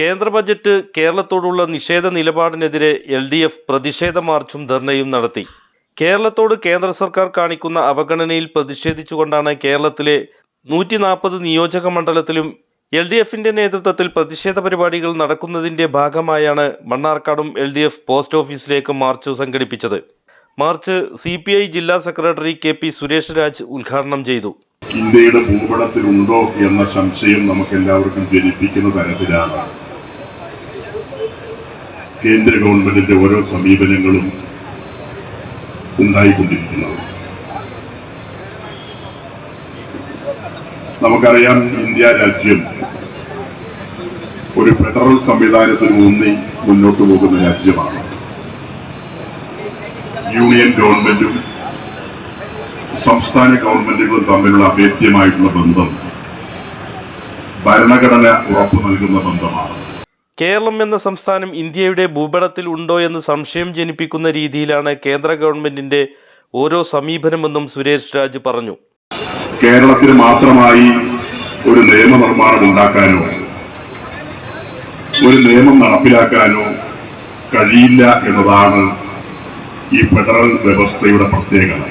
കേന്ദ്ര ബജറ്റ് കേരളത്തോടുള്ള നിഷേധ നിലപാടിനെതിരെ എൽ ഡി എഫ് പ്രതിഷേധ മാർച്ചും ധർണയും നടത്തി. കേരളത്തോട് കേന്ദ്ര സർക്കാർ കാണിക്കുന്ന അവഗണനയിൽ പ്രതിഷേധിച്ചുകൊണ്ടാണ് കേരളത്തിലെ നൂറ്റി നാൽപ്പത് നിയോജക മണ്ഡലത്തിലും എൽ ഡി എഫിന്റെ നേതൃത്വത്തിൽ പ്രതിഷേധ പരിപാടികൾ നടക്കുന്നതിന്റെ ഭാഗമായാണ് മണ്ണാർക്കാടും എൽ ഡി എഫ് പോസ്റ്റ് ഓഫീസിലേക്ക് മാർച്ച് സംഘടിപ്പിച്ചത്. മാർച്ച് സി പി ഐ ജില്ലാ secretary K P Suresh Raj ഉദ്ഘാടനം ചെയ്തു. ഇന്ത്യയുടെ ഭൂപടത്തിലുണ്ടോ എന്ന സംശയം നമുക്ക് എല്ലാവർക്കും ജനിപ്പിക്കുന്ന തരത്തിലാണ്. കേന്ദ്ര ഗവൺമെന്റിന്റെ ഓരോ സമീപനങ്ങളും ഉണ്ടായിക്കൊണ്ടിരിക്കുന്നത് നമുക്കറിയാം ഇന്ത്യ രാജ്യം ഒരു ഫെഡറൽ സംവിധാനത്തിൽ ഊന്നി മുന്നോട്ട് പോകുന്ന രാജ്യമാണ്. യൂണിയൻ ഗവൺമെന്റും സംസ്ഥാന ഗവൺമെന്റുകളും തമ്മിലുള്ള അഭേദ്യമായിട്ടുള്ള ബന്ധം ഭരണഘടന ഉറപ്പു നൽകുന്ന ബന്ധമാണ്. കേരളം എന്ന സംസ്ഥാനം ഇന്ത്യയുടെ ഭൂപടത്തിൽ ഉണ്ടോ എന്ന് സംശയം ജനിപ്പിക്കുന്ന രീതിയിലാണ് കേന്ദ്ര ഗവൺമെന്റിന്റെ ഓരോ സമീപനമെന്നും സുരേഷ് രാജ് പറഞ്ഞു. കേരളത്തിന് മാത്രമായി ഒരു നിയമനിർമ്മാണം ഉണ്ടാക്കാനോ ഒരു നിയമം നടപ്പിലാക്കാനോ കഴിയില്ല എന്നതാണ് ഈ ഫെഡറൽ വ്യവസ്ഥയുടെ പ്രത്യേകത.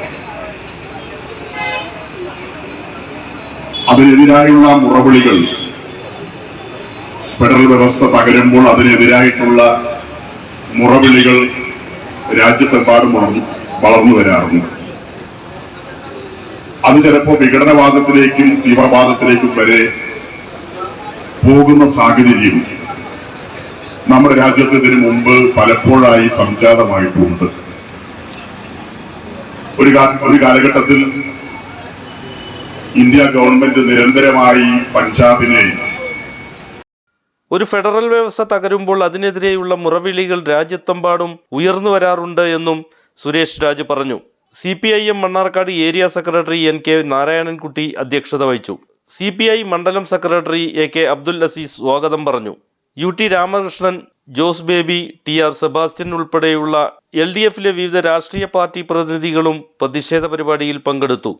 അതിനെതിരായുള്ള മുറവിളികൾ ഫെഡറൽ വ്യവസ്ഥ തകരുമ്പോൾ അതിനെതിരായിട്ടുള്ള മുറവിളികൾ രാജ്യത്തെമ്പാടും വളർന്നു വളർന്നു വരാറുണ്ട്. അത് ചിലപ്പോൾ വിഘടനവാദത്തിലേക്കും തീവ്രവാദത്തിലേക്കും വരെ പോകുന്ന സാഹചര്യം നമ്മുടെ രാജ്യത്ത് ഇതിനു മുമ്പ് പലപ്പോഴായി സംജാതമായിട്ടുണ്ട്. ഒരു ഒരു കാലഘട്ടത്തിൽ ഇന്ത്യ ഗവൺമെന്റ് നിരന്തരമായി പഞ്ചാബിനെ ഒരു ഫെഡറൽ വ്യവസ്ഥ തകരുമ്പോൾ അതിനെതിരെയുള്ള മുറവിളികൾ രാജ്യത്തെമ്പാടും ഉയർന്നു വരാറുണ്ട് എന്നും സുരേഷ് രാജ് പറഞ്ഞു. C P I M Mannarkkad area secretary N K Narayanankutty അധ്യക്ഷത വഹിച്ചു. സി പി ഐ മണ്ഡലം secretary A K Abdul Aziz സ്വാഗതം പറഞ്ഞു. U T Ramakrishnan Jose Baby T R Sebastian ഉൾപ്പെടെയുള്ള എൽ ഡി എഫിലെ വിവിധ രാഷ്ട്രീയ പാർട്ടി പ്രതിനിധികളും പ്രതിഷേധ പരിപാടിയിൽ പങ്കെടുത്തു.